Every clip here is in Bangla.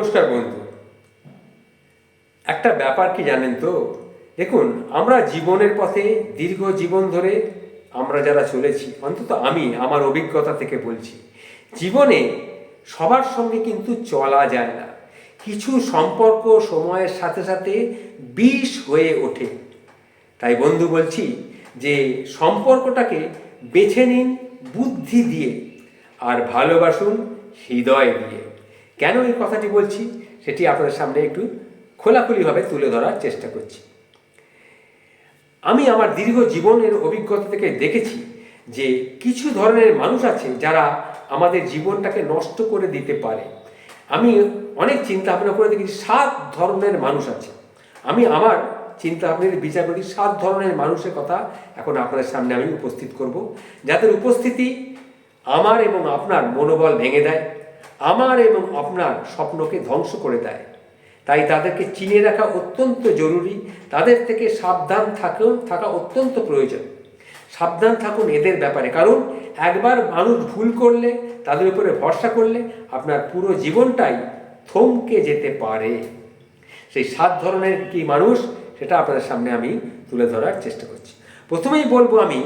নমস্কার বন্ধু। একটা ব্যাপার কি জানেন তো? দেখুন, আমরা জীবনের পথে দীর্ঘ জীবন ধরে আমরা যারা চলেছি, অন্তত আমি আমার অভিজ্ঞতা থেকে বলছি, জীবনে সবার সঙ্গে কিন্তু চলা যায় না। কিছু সম্পর্ক সময়ের সাথে সাথে বিষ হয়ে ওঠে। তাই বন্ধু বলছি যে, সম্পর্কটাকে বেছে নিন বুদ্ধি দিয়ে আর ভালোবাসুন হৃদয় দিয়ে। কেন এই কথাটি বলছি? সেটি আপনাদের সামনে একটু খোলাখুলিভাবে তুলে ধরার চেষ্টা করছি। আমি আমার দীর্ঘ জীবনের অভিজ্ঞতা থেকে দেখেছি যে কিছু ধরনের মানুষ আছে যারা আমাদের জীবনটাকে নষ্ট করে দিতে পারে। আমি অনেক চিন্তা ভাবনা করে দেখি সাত ধরনের মানুষ আছে। আমি আমার চিন্তা ভাবনার বিচার করি সাত ধরনের মানুষের কথা এখন আপনাদের সামনে আমি উপস্থিত করব, যাদের উপস্থিতি আমার এবং আপনার মনোবল ভেঙে দেয়। আমার এবং আপনার স্বপ্নকে ধ্বংস করে দেয়। তাই তাদেরকে চিনে রাখা অত্যন্ত জরুরি। তাদের থেকে সাবধান থাকুন, থাকা অত্যন্ত প্রয়োজন। সাবধান থাকুন এদের ব্যাপারে। কারণ একবার মানুষ ভুল করলে, তাদের উপরে ভরসা করলে আপনার পুরো জীবনটাই থমকে যেতে পারে। সেই সাত ধরনের কি মানুষ, সেটা আপনাদের সামনে আমি তুলে ধরার চেষ্টা করছি। প্রথমেই বলব আমি,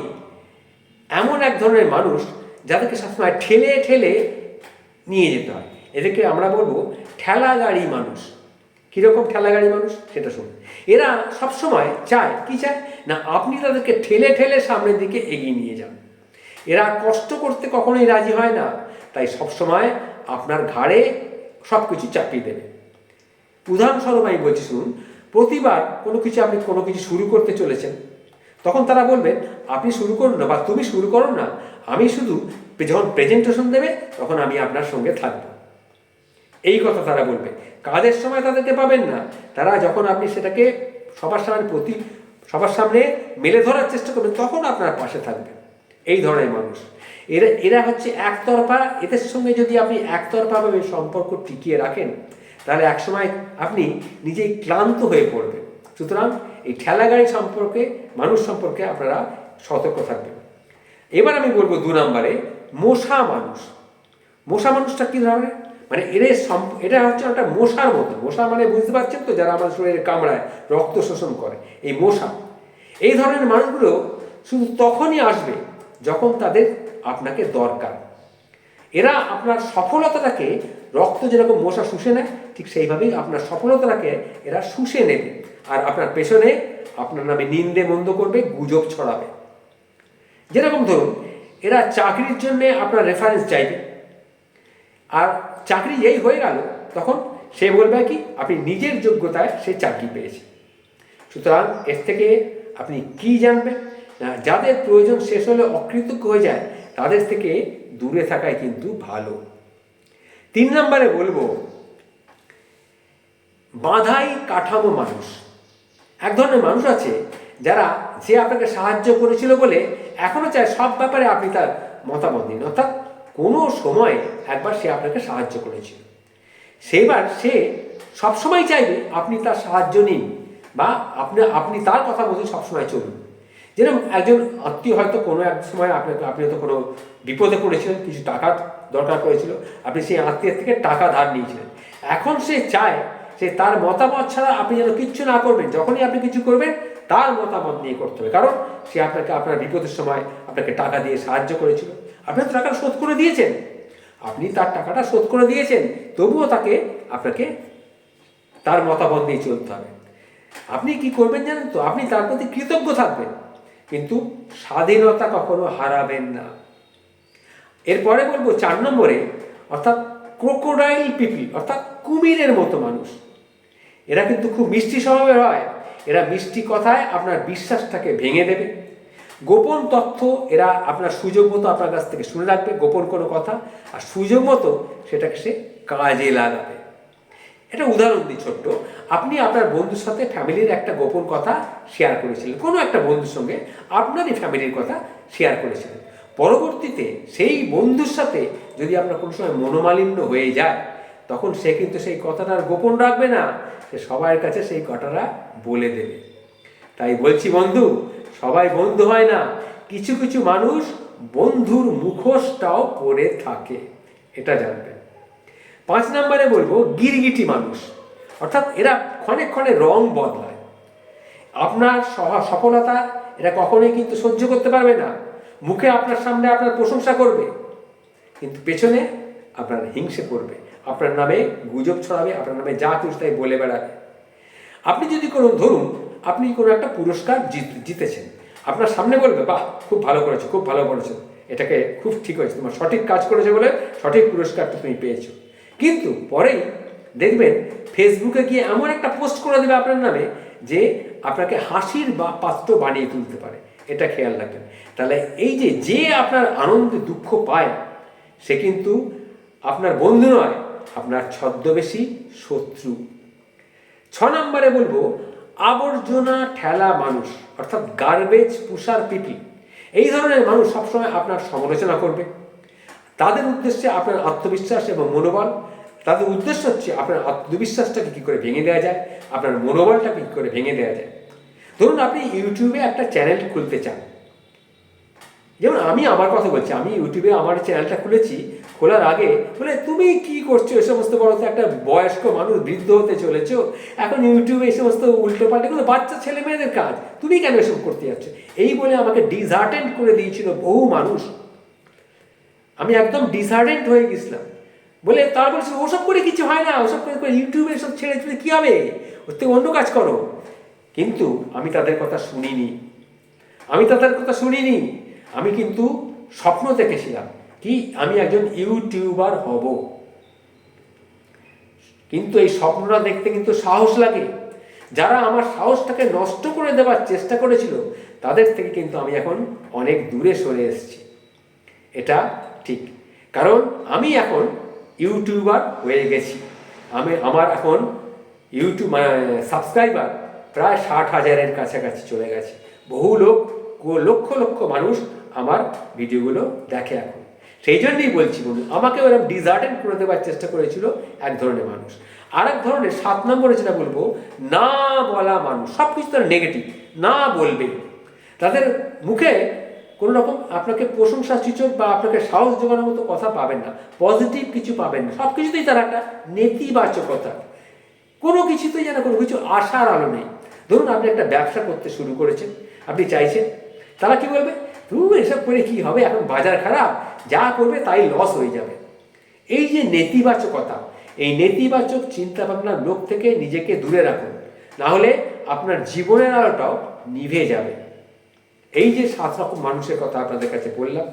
এমন এক ধরনের মানুষ যাদেরকে সবসময় ঠেলে ঠেলে নিয়ে যেতে হয়। এদেরকে আমরা বলব ঠেলা গাড়ি মানুষ। কীরকম ঠেলা গাড়ি মানুষ? সেটা শুনুন এরা সবসময় চায়, কি চায়? না, আপনি তাদেরকে ঠেলে ঠেলে সামনের দিকে এগিয়ে নিয়ে যান। এরা কষ্ট করতে কখনোই রাজি হয় না। তাই সবসময় আপনার ঘাড়ে সব কিছু চাপিয়ে দেবে। উদাহরণস্বরূপ আমি বলছি, শুনুন, প্রতিবার কোনো কিছু আপনি কোনো কিছু শুরু করতে চলেছেন তখন তারা বলবেন আপনি শুরু করুন না বা তুমি শুরু করো না। আমি শুধু যখন প্রেজেন্টেশন দেবে, তখন আমি আপনার সঙ্গে থাকব। এই কথা তারা বলবে। কাজের সময় তাদেরকে পাবেন না। তারা যখন আপনি সেটাকে সবার সামনে প্রতি, সবার সামনে মেলে ধরার চেষ্টা করবেন, তখন আপনার পাশে থাকবে। এই ধরনের মানুষ। এরা এরা হচ্ছে একতরফা। এদের সঙ্গে যদি আপনি একতরফাভাবে সম্পর্ক টিকিয়ে রাখেন, তাহলে একসময় আপনি নিজেই ক্লান্ত হয়ে পড়বেন। সুতরাং এই ঠেলা গাড়ি সম্পর্কে, মানুষ সম্পর্কে আপনারা সতর্ক থাকবেন। এবার আমি বলব দু নম্বরে, মশা মানুষ। মশা মানুষটা কী ধরনের? মানে এর এটা হচ্ছে একটা মশার মতো। মশা মানে বুঝতে পারছেন তো যারা আমার শরীরে কামড়ায় রক্ত শোষণ করে, এই মশা। এই ধরনের মানুষগুলো শুধু তখনই আসবে যখন তাদের আপনাকে দরকার। এরা আপনার সফলতাটাকে রক্ত যেরকম মশা শুষে নেয়, ঠিক সেইভাবেই আপনার সফলতাটাকে এরা শুষে নেবে। আর আপনার পেছনে আপনার নামে নিন্দে মন্দ করবে, গুজব ছড়াবে। যেরকম ধরুন, এরা চাকরির জন্য আপনার রেফারেন্স চাইবে। আর চাকরি যেই হয়ে গেল, তখন সে বলবে কি, আপনি নিজের যোগ্যতায় সে চাকরি পেয়েছে। সুতরাং এর থেকে আপনি কি জানবেন? যাদের প্রয়োজন শেষ হলে অকৃতজ্ঞ হয়ে যায়, তাদের থেকে দূরে থাকাই কিন্তু ভালো। তিন নম্বরে বলব, বাধাই কাঠামো মানুষ। এক ধরনের মানুষ আছে যারা যে আপনাকে সাহায্য করেছিল বলে এখনও চায় সব ব্যাপারে আপনি তার মতামত দিন অর্থাৎ কোনো সময় একবার সে আপনাকে সাহায্য করেছিল। সেইবার সে সবসময় চাইবে আপনি তার সাহায্য নিন বা আপনি আপনি তার কথা মতো সবসময় চলুন। যেরকম একজন আত্মীয় হয়তো কোনো এক সময় আপনাকে আপনি হয়তো কোনো বিপদে পড়েছিলেন, কিছু টাকা দরকার করেছিল আপনি সেই আত্মীয়ের থেকে টাকা ধার নিয়েছিলেন। এখন সে চায় সে তার মতামত ছাড়া আপনি যেন কিচ্ছু না করবেন, যখনই আপনি কিছু করবেন, তার মতামত নিয়ে করতে হবে। কারণ সে আপনাকে, আপনার বিপদের সময় আপনাকে টাকা দিয়ে সাহায্য করেছিল। আপনি তো টাকা শোধ করে দিয়েছেন। আপনি তার টাকাটা শোধ করে দিয়েছেন, তবুও তাকে, আপনাকে তার মতামত নিয়ে চলতে হবে। আপনি কি করবেন জানেন তো? আপনি তার প্রতি কৃতজ্ঞ থাকবেন। কিন্তু স্বাধীনতা কখনো হারাবেন না। এরপরে বলব চার নম্বরে, অর্থাৎ ক্রোকোডাইল পিপি অর্থাৎ কুমিরের মতো মানুষ। এরা কিন্তু খুব মিষ্টি স্বভাবের হয়। এরা মিষ্টি কথায় আপনার বিশ্বাসটাকে ভেঙে দেবে। গোপন তথ্য এরা আপনার সুযোগ মতো আপনার কাছ থেকে শুনে রাখবে, গোপন কোনো কথা। আর সুযোগ মতো সেটাকে সে কাজে লাগাবে। এটা উদাহরণ দিই ছোট্ট। আপনি আপনার বন্ধুর সাথে ফ্যামিলির একটা গোপন কথা শেয়ার করেছিলেন। কোনো একটা বন্ধুর সঙ্গে আপনারই ফ্যামিলির কথা শেয়ার করেছিলেন। পরবর্তীতে সেই বন্ধুর সাথে যদি আপনার কোনো সময় মনোমালিন্য হয়ে যায়, তখন সে কিন্তু সেই কথাটা আর গোপন রাখবে না। সে সবার কাছে সেই কথাটা বলে দেবে। তাই বলছি বন্ধু, সবাই বন্ধু হয় না। কিছু কিছু মানুষ বন্ধুর মুখোশটাও পরে থাকে। এটা জানবেন। পাঁচ নম্বরে বলব, গিরগিটি মানুষ। অর্থাৎ এরা ক্ষণে ক্ষণে রং বদলায়। আপনার সফলতা এরা কখনোই কিন্তু সহ্য করতে পারবে না। মুখে আপনার সামনে আপনার প্রশংসা করবে। কিন্তু পেছনে আপনার হিংসে করবে। আপনার নামে গুজব ছড়াবে, আপনার নামে যা খুশি তাই বলে বেড়াবে। আপনি যদি কোনো, ধরুন, আপনি কোনো একটা পুরস্কার জিত- জিতেছেন। আপনার সামনে বলবে, বাহ, খুব ভালো করেছ, খুব ভালো করেছ। এটাকে খুব ঠিক হয়েছে। তোমার সঠিক কাজ করেছ বলে সঠিক পুরস্কারটা তুমি পেয়েছ। কিন্তু পরেই দেখবেন ফেসবুকে গিয়ে এমন একটা পোস্ট করে দেবে আপনার নামে যে আপনাকে হাসির বা পাত্র বানিয়ে তুলতে পারে। এটা খেয়াল রাখবেন। তাহলে এই যে যে আপনার আনন্দে দুঃখ পায়, সে কিন্তু আপনার বন্ধু নয়, আপনার ছদ্মবেশী শত্রু। ছ নম্বরে বলব, আবর্জনা ঠেলা মানুষ, অর্থাৎ গার্বেজ পুষার পিপি। এই ধরনের মানুষ সবসময় আপনার সমালোচনা করবে। তাদের উদ্দেশ্যে আপনার আত্মবিশ্বাস এবং মনোবল, তাদের উদ্দেশ্য হচ্ছে আপনার আত্মবিশ্বাসটাকে কী করে ভেঙে দেওয়া যায়, আপনার মনোবলটাকে কী করে ভেঙে দেওয়া যায়। ধরুন আপনি ইউটিউবে একটা চ্যানেল খুলতে চান। যেমন আমি আমার কথা বলছি, আমি ইউটিউবে আমার চ্যানেলটা খুলেছি, খোলার আগে বলে, তুমি কি করছ? এ সমস্ত বড় একটা বয়স্ক মানুষ, বৃদ্ধ হতে চলেছো। এখন ইউটিউবে এই সমস্ত উল্টো কিন্তু বাচ্চা, ছেলে, মেয়েদের কাজ। তুমি কেন এসব করতে যাচ্ছ? এই বলে আমাকে ডিসহার্টেন্ড করে দিয়েছিল বহু মানুষ। আমি একদম ডিসার্ডেন্ট হয়ে গেছিলাম। বলে তার বলছে, ওসব করে কিছু হয় না, ওসব করে করে ইউটিউবে সব ছেড়ে ছেড়ে কী হবে? ওর থেকে অন্য কাজ করো। কিন্তু আমি তাদের কথা শুনিনি। আমি তাদের কথা শুনিনি। আমি কিন্তু স্বপ্ন দেখেছিলাম কি আমি একজন ইউটিউবার হব। কিন্তু এই স্বপ্নটা দেখতে কিন্তু সাহস লাগে। যারা আমার সাহসটাকে নষ্ট করে দেওয়ার চেষ্টা করেছিল, তাদের থেকে কিন্তু আমি এখন অনেক দূরে সরে এসেছি। এটা ঠিক। কারণ আমি এখন ইউটিউবার হয়ে গেছি। আমি আমার এখন ইউটিউব সাবস্ক্রাইবার প্রায় ষাট হাজারের কাছাকাছি চলে গেছে। বহু লোক লক্ষ লক্ষ মানুষ আমার ভিডিওগুলো দেখে এখন। সেই জন্যই বলছি বলুন আমাকে ওরকম ডিজার্টেন্ট করে দেওয়ার চেষ্টা করেছিল এক ধরনের মানুষ। আর এক ধরনের সাত নম্বরে যেটা বলব, না বলা মানুষ সব কিছু তার নেগেটিভ না বলবে। তাদের মুখে কোনো রকম আপনাকে প্রশংসা সূচক বা আপনাকে সাহস জোগানোর মতো কথা পাবেন না পজিটিভ কিছু পাবেন না। সব কিছুতেই তার একটা নেতিবাচকতা কোনো কিছুতেই যেন কোনো কিছু আশার আলো নেই। ধরুন আপনি একটা ব্যবসা করতে শুরু করেছেন, আপনি চাইছেন, তারা কি বলবে? তুমি এসব করে কি হবে? এখন বাজার খারাপ, যা করবে তাই লস হয়ে যাবে। এই যে নেতিবাচকতা, এই নেতিবাচক চিন্তা ভাবনার লোক থেকে নিজেকে দূরে রাখুন। না হলে আপনার জীবনের আলোটাও নিভে যাবে। এই যে সাত রকম মানুষের কথা আপনাদের কাছে বললাম,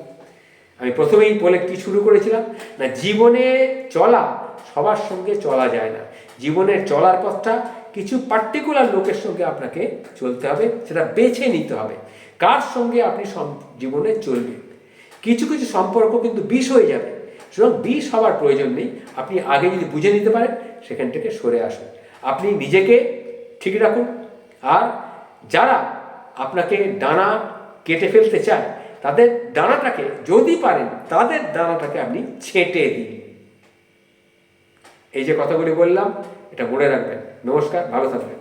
আমি প্রথমেই বলে কি শুরু করেছিলাম? না, জীবনে চলা, সবার সঙ্গে চলা যায় না। জীবনের চলার পথটা কিছু পার্টিকুলার লোকের সঙ্গে আপনাকে চলতে হবে, সেটা বেছে নিতে হবে। কার সঙ্গে আপনি জীবনে চলবেন? কিছু কিছু সম্পর্ক কিন্তু বিষ হয়ে যাবে। সুতরাং বিষ হওয়ার প্রয়োজন নেই। আপনি আগে যদি বুঝে নিতে পারেন, সেখান থেকে সরে আসুন। আপনি নিজেকে ঠিক রাখুন। আর যারা আপনাকে ডানা কেটে ফেলতে চায়, তাদের ডানাটাকে যদি পারেন, তাদের ডানাটাকে আপনি ছেঁটে দিন। এই যে কথাগুলি বললাম, এটা মনে রাখবেন। নমস্কার, ভালো থাকবেন।